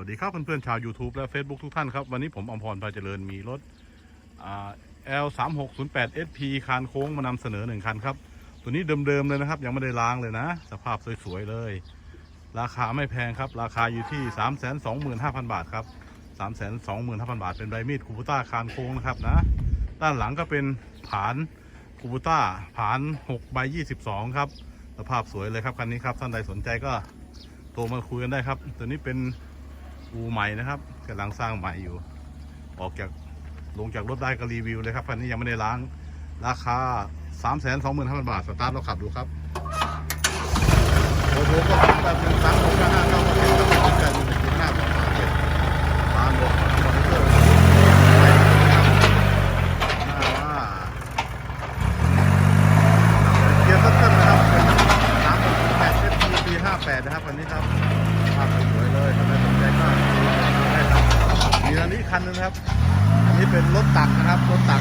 วัสดีครับเพื่อนๆชาว YouTube และ Facebook ทุกท่านครับ วันนี้ผมอมพรพาเจริญมีรถอ่า L 3 6 0 8 SP คานโค้งมานำเสนอหนึ่งคันครับ ตัวนี้เดิมๆเลยนะครับ ยังไม่ได้ล้างเลยนะ สภาพสวยๆเลย ราคาไม่แพงครับ ราคาอยู่ที่ 3 2 5 0 0 0 บาทครับ 3 2 5 0 0 0 บาท เป็นใบมีดคูบูต้าคานโค้งนะครับนะ ด้านหลังก็เป็นผานคูบูต้าผาน6ใบ22 ครับ สภาพสวยเลยครับคันนี้ครับท่านใดสนใจก็โทรมาคุยกันได้ครับ ตัวนี้เป็น อูใหม่นะครับกำลังสร้างใหม่อยู่ ออกจากลงจากรถได้ก็รีวิวเลยครับคันนี้ยังไม่ได้ล้างราคา 3 2 5 0 0 0 บาท สตาร์ทเราขับดูครับโอ้โหก็แบบเป็นสามหกห้าเก้าเปอร์เซ็นต์ก็เป็นแบบหนึ่งจุดห้าสองสามเจ็ดตามรถมอเตอร์น่าว่าเกียร์สั้นๆนะครับป็นสามหกแปดเอสปีห้าแปดนะครับวันนี้ครับภาพสวยๆเลยท่านใดสนใจก็ได้ ครับมีอันนึงครับ อันนี้เป็นรถตักนะครับ รถตัก